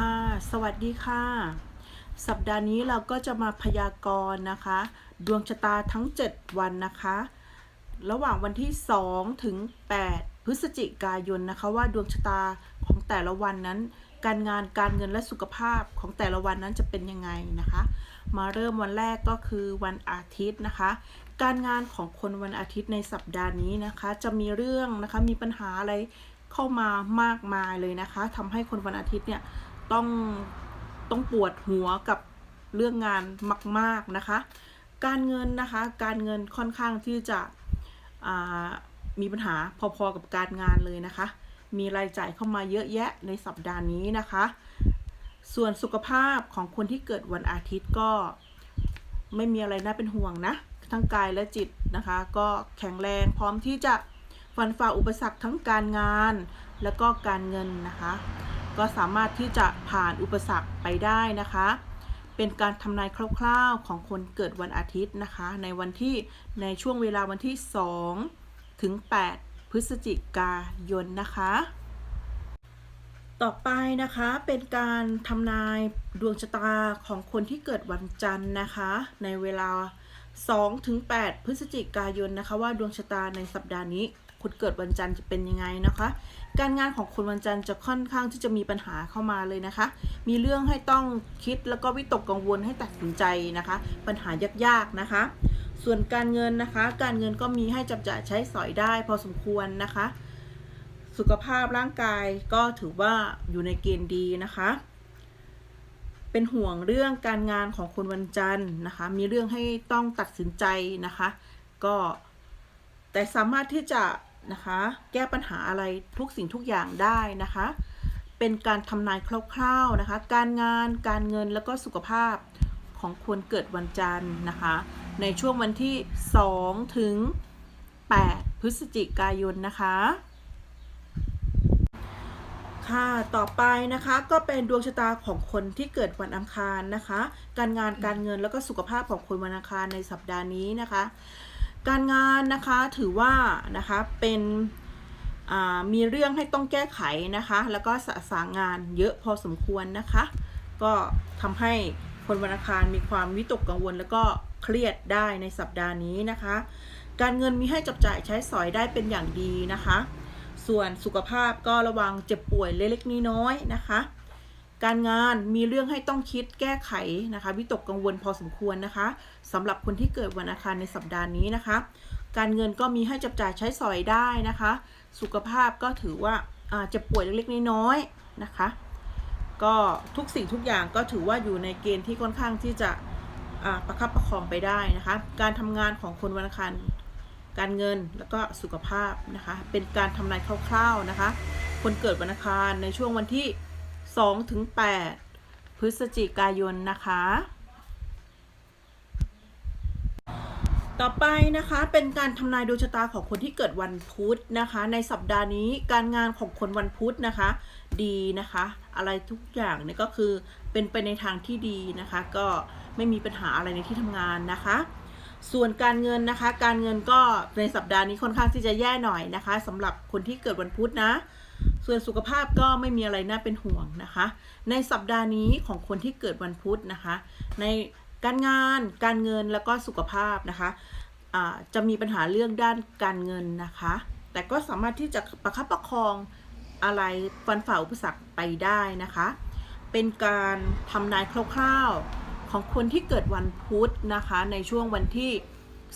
ค่ะ สวัสดีค่ะ สัปดาห์นี้เราก็จะมาพยากรณ์นะคะ ดวงชะตาทั้ง 7 วันนะคะ ระหว่างวันที่ 2 ถึง 8 พฤศจิกายนนะคะ ว่าดวงชะตาของแต่ละวันนั้น การงานการเงินและสุขภาพของแต่ละวันนั้นจะเป็นยังไงนะคะ มาเริ่มวันแรกก็คือวันอาทิตย์นะคะ การงานของคนวันอาทิตย์ในสัปดาห์นี้นะคะ จะมีเรื่องนะคะมีปัญหาอะไรเข้ามามากมายเลยนะคะทำให้คนวันอาทิตย์เนี่ย ต้องต้องปวดหัวกับเรื่องงานมาก ๆนะคะ การเงินนะคะการเงินค่อนข้างที่จะมีปัญหาพอๆกับการงานเลยนะคะ มีรายจ่ายเข้ามาเยอะแยะในสัปดาห์นี้นะคะ ส่วนสุขภาพของคนที่เกิดวันอาทิตย์ก็ไม่มีอะไรน่าเป็นห่วงนะทั้งกายและจิตนะคะ ก็แข็งแรงพร้อมที่จะฟันฝ่าอุปสรรคทั้งการงานและก็การเงินนะคะ ก็สามารถที่จะผ่านอุปสรรคไปได้นะคะ เป็นการทำนายคร่าวๆของคนเกิดวันอาทิตย์นะคะ ในวันที่ในช่วงเวลาวันที่ 2 ถึง 8 พฤศจิกายนนะคะ ต่อไปนะคะเป็นการทำนายดวงชะตาของคนที่เกิดวันจันทร์นะคะ ในเวลา2ถึง8พฤศจิกายนนะคะ ว่าดวงชะตาในสัปดาห์นี้คนเกิดวันจันทร์จะเป็นยังไงนะคะการงานของคนวันจันทร์จะค่อนข้างที่จะมีปัญหาเข้ามาเลยนะคะ มีเรื่องให้ต้องคิดแล้วก็วิตกกังวลให้ตัดสินใจนะคะ ปัญหายากๆนะคะ ส่วนการเงินนะคะ การเงินก็มีให้จับจ่ายใช้สอยได้พอสมควรนะคะ สุขภาพร่างกายก็ถือว่าอยู่ในเกณฑ์ดีนะคะ เป็นห่วงเรื่องการงานของคนวันจันทร์นะคะ มีเรื่องให้ต้องตัดสินใจนะคะ ก็แต่สามารถที่จะ นะคะ แก้ปัญหาอะไรทุกสิ่งทุกอย่างได้นะคะ เป็นการทำนายคร่าวๆนะคะ การงานการเงินแล้วก็สุขภาพของคนเกิดวันจันทร์นะคะ ในช่วงวันที่ 2 ถึง 8 พฤศจิกายนนะคะ ค่ะ ต่อไปนะคะก็เป็นดวงชะตาของคนที่เกิดวันอังคารนะคะ การงานการเงินแล้วก็สุขภาพของคนวันอังคารในสัปดาห์นี้นะคะ การงานนะคะถือว่านะคะเป็นมีเรื่องให้ต้องแก้ไขนะคะ แล้วก็สะสางงานเยอะพอสมควรนะคะ ก็ทำให้คนวันอังคารมีความวิตกกังวล แล้วก็เครียดได้ในสัปดาห์นี้นะคะ การเงินมีให้จับจ่ายใช้สอยได้เป็นอย่างดีนะคะ ส่วนสุขภาพก็ระวังเจ็บป่วยเล็กๆน้อยๆนะคะ การงานมีเรื่องให้ต้องคิดแก้ไขนะคะวิตกกังวลพอสมควรนะคะสำหรับคนที่เกิดวันอังคารในสัปดาห์นี้นะคะ การเงินก็มีให้จับจ่ายใช้สอยได้นะคะ สุขภาพก็ถือว่าอาเจ็บป่วยเล็กๆน้อยๆนะคะ ก็ทุกสิ่งทุกอย่างก็ถือว่าอยู่ในเกณฑ์ที่ค่อนข้างที่จะประคับประคองไปได้นะคะ การทำงานของคนวันอังคารการเงินแล้วก็สุขภาพนะคะ เป็นการทำนายคร่าวๆนะคะ คนเกิดวันอังคารในช่วงวันที่ 2ถึง8พฤศจิกายนนะคะ ต่อไปนะคะเป็นการทำนายดวงชะตาของคนที่เกิดวันพุธนะคะ ในสัปดาห์นี้การงานของคนวันพุธนะคะ ดีนะคะ อะไรทุกอย่างเนี่ยก็คือเป็นไปในทางที่ดีนะคะ ก็ไม่มีปัญหาอะไรในที่ทำงานนะคะส่วนการเงินนะคะ การเงินก็ในสัปดาห์นี้ค่อนข้างที่จะแย่หน่อยนะคะสำหรับคนที่เกิดวันพุธนะ ส่วนสุขภาพก็ไม่มีอะไรน่าเป็นห่วงนะคะ ในสัปดาห์นี้ของคนที่เกิดวันพุธนะคะ ในการงานการเงินแล้วก็สุขภาพนะคะอ่าจะมีปัญหาเรื่องด้านการเงินนะคะ แต่ก็สามารถที่จะประคับประคองอะไรฟันฝ่าอุปสรรคไปได้นะคะ เป็นการทำนายคร่าวๆของคนที่เกิดวันพุธนะคะ ในช่วงวันที่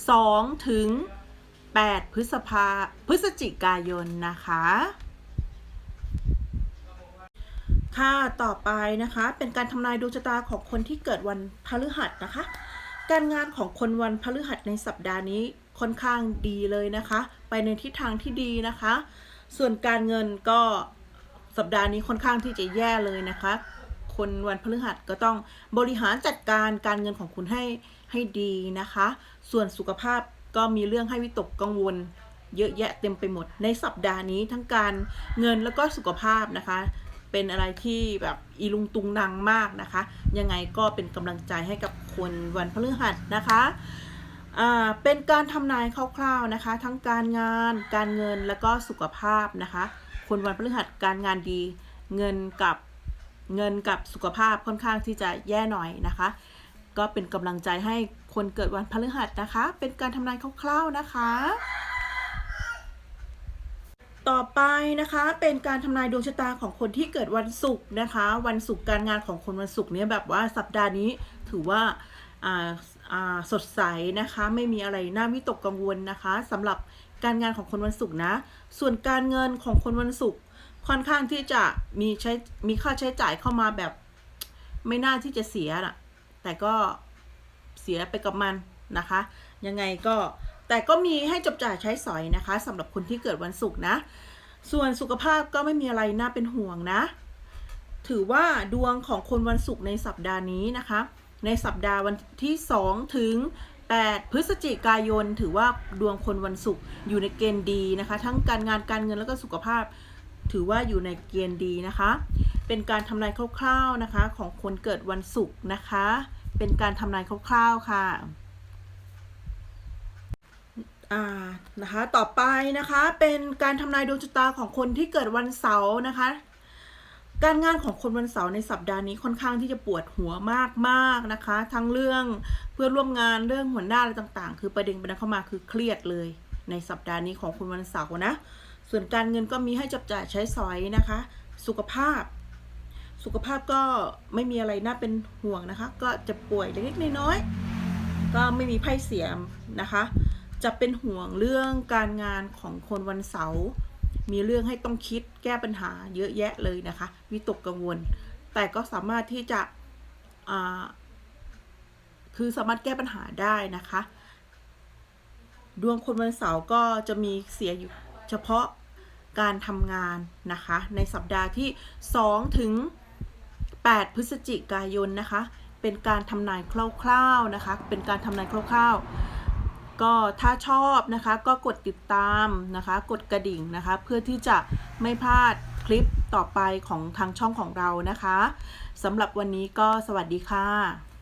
2 ถึง 8 พฤษภาพฤศจิกายนนะคะ ค่ะต่อไปนะคะเป็นการทำนายดวงชะตาของคนที่เกิดวันพฤหัสนะคะ การงานของคนวันพฤหัสในสัปดาห์นี้ค่อนข้างดีเลยนะคะ ไปในทิศทางที่ดีนะคะ ส่วนการเงินก็สัปดาห์นี้ค่อนข้างที่จะแย่เลยนะคะ คนวันพฤหัสก็ต้องบริหารจัดการการเงินของคุณให้ให้ดีนะคะ ส่วนสุขภาพก็มีเรื่องให้วิตกกังวล เยอะแยะเต็มไปหมด ในสัปดาห์นี้ทั้งการเงินแล้วก็สุขภาพนะคะ เป็นอะไรที่แบบอีลุงตุงนางมากนะคะ ยังไงก็เป็นกำลังใจให้กับคนวันพฤหัสนะคะเป็นการทำนายคร่าวๆนะคะ ทั้งการงาน การเงินแล้วก็สุขภาพนะคะ คนวันพฤหัสการงานดี เงินกับเงินกับสุขภาพค่อนข้างที่จะแย่หน่อยนะคะ ก็เป็นกำลังใจให้คนเกิดวันพฤหัสนะคะ เป็นการทำนายคร่าวๆนะคะ ต่อไปนะคะเป็นการทำนายดวงชะตาของคนที่เกิดวันศุกร์นะคะ วันศุกร์การงานของคนวันศุกร์เนี่ยแบบว่าสัปดาห์นี้ถือว่าอ่าอ่าสดใสนะคะ ไม่มีอะไรน่าวิตกกังวลนะคะสำหรับการงานของคนวันศุกร์นะ ส่วนการเงินของคนวันศุกร์ค่อนข้างที่จะมีใช้มีค่าใช้จ่ายเข้ามาแบบ ไม่น่าที่จะเสียนะแต่ก็เสียไปกับมันนะคะ ยังไงก็ แต่ก็มีให้จับจ่ายใช้สอยนะคะสำหรับคนที่เกิดวันศุกร์นะ ส่วนสุขภาพก็ไม่มีอะไรน่าเป็นห่วงนะ ถือว่าดวงของคนวันศุกร์ในสัปดาห์นี้นะคะ ในสัปดาห์วันที่ 2 ถึง 8 พฤศจิกายน ถือว่าดวงคนวันศุกร์อยู่ในเกณฑ์ดีนะคะ ทั้งการงานการเงินแล้วก็สุขภาพ ถือว่าอยู่ในเกณฑ์ดีนะคะ เป็นการทำนายคร่าวๆนะคะของคนเกิดวันศุกร์นะคะ เป็นการทำนายคร่าวๆค่ะ อ่านะคะต่อไปนะคะเป็นการทำนายดวงชะตาของคนที่เกิดวันเสาร์นะคะ การงานของคนวันเสาร์ในสัปดาห์นี้ค่อนข้างที่จะปวดหัวมากๆนะคะ ทั้งเรื่องเพื่อนร่วมงานเรื่องหัวหน้าอะไรต่างๆ คือประเด็นประเด็นเข้ามาคือเครียดเลย ในสัปดาห์นี้ของคนวันเสาร์นะ ส่วนการเงินก็มีให้จับจ่ายใช้สอยนะคะ สุขภาพ สุขภาพก็ไม่มีอะไรน่าเป็นห่วงนะคะ ก็จะป่วยเล็กๆน้อยๆก็ไม่มีไพ่เสียมนะคะ จะเป็นห่วงเรื่องการงานของคนวันเสาร์มีเรื่องให้ต้องคิดแก้ปัญหาเยอะแยะเลยนะคะวิตกกังวล แต่ก็สามารถที่จะคือสามารถแก้ปัญหาได้นะคะ ดวงคนวันเสาร์ก็จะมีเสียอยู่เฉพาะการทำงานนะคะ ในสัปดาห์ที่ 2 ถึง 8 พฤศจิกายนนะคะ เป็นการทำนายคร่าวๆนะคะ เป็นการทำนายคร่าวๆ ก็ถ้าชอบนะคะก็กดติดตามนะคะ กดกระดิ่งนะคะ เพื่อที่จะไม่พลาดคลิปต่อไปของทางช่องของเรานะคะสำหรับวันนี้ก็สวัสดีค่ะ